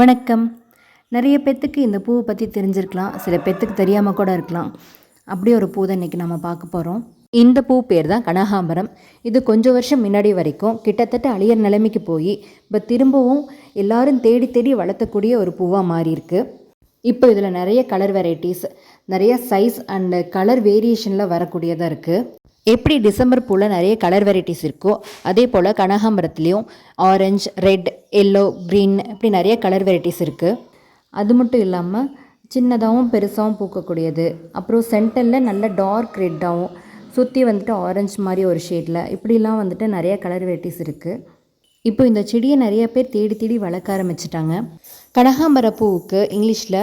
வணக்கம். நிறைய பேர்த்துக்கு இந்த பூவை பற்றி தெரிஞ்சிருக்கலாம். சில பேர்த்துக்கு தெரியாமல் கூட இருக்கலாம். அப்படி ஒரு பூ தான் இன்றைக்கி நம்ம பார்க்க போகிறோம் இந்த பூ பேர் தான் கனகாம்பரம். இது கொஞ்சம் வருஷம் முன்னாடி வரைக்கும் கிட்டத்தட்ட அழியர் நிலைமைக்கு போய் இப்போ திரும்பவும் எல்லாரும் தேடி தேடி வளர்த்தக்கூடிய ஒரு பூவாக மாறியிருக்கு இப்போ இதில் நிறைய கலர் வெரைட்டிஸ் நிறைய சைஸ் அண்டு கலர் வேரியேஷனில் வரக்கூடியதாக இருக்குது எப்படி டிசம்பர் பூவில் நிறைய கலர் வெரைட்டிஸ் இருக்கோ அதே போல் கனகாம்பரத்துலேயும் ஆரஞ்சு ரெட் எல்லோ க்ரீன் இப்படி நிறைய கலர் வெரைட்டிஸ் இருக்குது அது மட்டும் இல்லாமல் சின்னதாகவும் பெருசாகவும் பூக்கக்கூடியது. அப்புறம் சென்டரில் நல்ல டார்க் ரெட்டாகவும் சுற்றி வந்துட்டு ஆரஞ்சு மாதிரி ஒரு ஷேடில் இப்படிலாம் வந்துட்டு நிறைய கலர் வெரைட்டிஸ் இருக்குது இப்போ இந்த செடியை நிறைய பேர் தேடி தேடி வளர்க்க ஆரம்பிச்சிட்டாங்க. கனகாம்பர பூவுக்கு இங்கிலீஷில்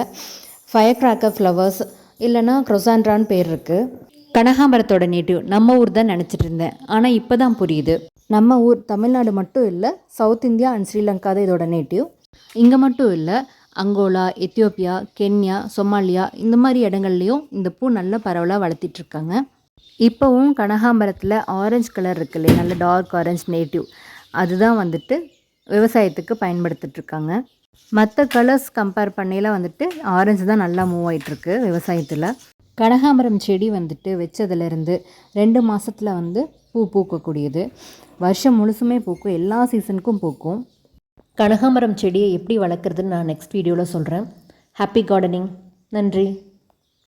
ஃபயர் கிராக்கர் ஃப்ளவர்ஸ் இல்லைன்னா க்ரொசான்ட்ரான்னு பேர் இருக்குது கனகாம்பரத்தோட நேட்டிவ் நம்ம ஊர் தான் நினச்சிட்டு இருந்தேன். ஆனால் இப்போ தான் புரியுது. நம்ம ஊர் தமிழ்நாடு மட்டும் இல்லை சவுத் இந்தியா அண்ட் ஸ்ரீலங்கா தான் இதோட நேட்டிவ் இங்கே மட்டும் இல்லை அங்கோலா எத்தியோப்பியா கென்யா சொமாலியா இந்த மாதிரி இடங்கள்லையும் இந்த பூ நல்ல பரவலாக வளர்த்திட்ருக்காங்க இப்போவும் கனகாம்பரத்தில் ஆரஞ்சு கலர் இருக்கு இல்லையா? நல்ல டார்க் ஆரஞ்ச் நேட்டிவ் அதுதான் வந்துட்டு விவசாயத்துக்கு பயன்படுத்திட்டுருக்காங்க மற்ற கலர்ஸ் கம்பேர் பண்ணையில் வந்துட்டு ஆரஞ்சு தான் நல்லா மூவ் ஆகிட்டுருக்கு விவசாயத்தில். கனகாம்பரம் செடி வந்துட்டு வச்சதுலேருந்து ரெண்டு மாதத்தில் வந்து பூ பூக்கக்கூடியது. வருஷம் முழுசுமே பூக்கும் எல்லா சீசனுக்கும் பூக்கும். கனகாம்பரம் செடியை எப்படி வளர்க்குறதுன்னு நான் நெக்ஸ்ட் வீடியோவில் சொல்கிறேன் ஹாப்பி கார்டனிங் நன்றி.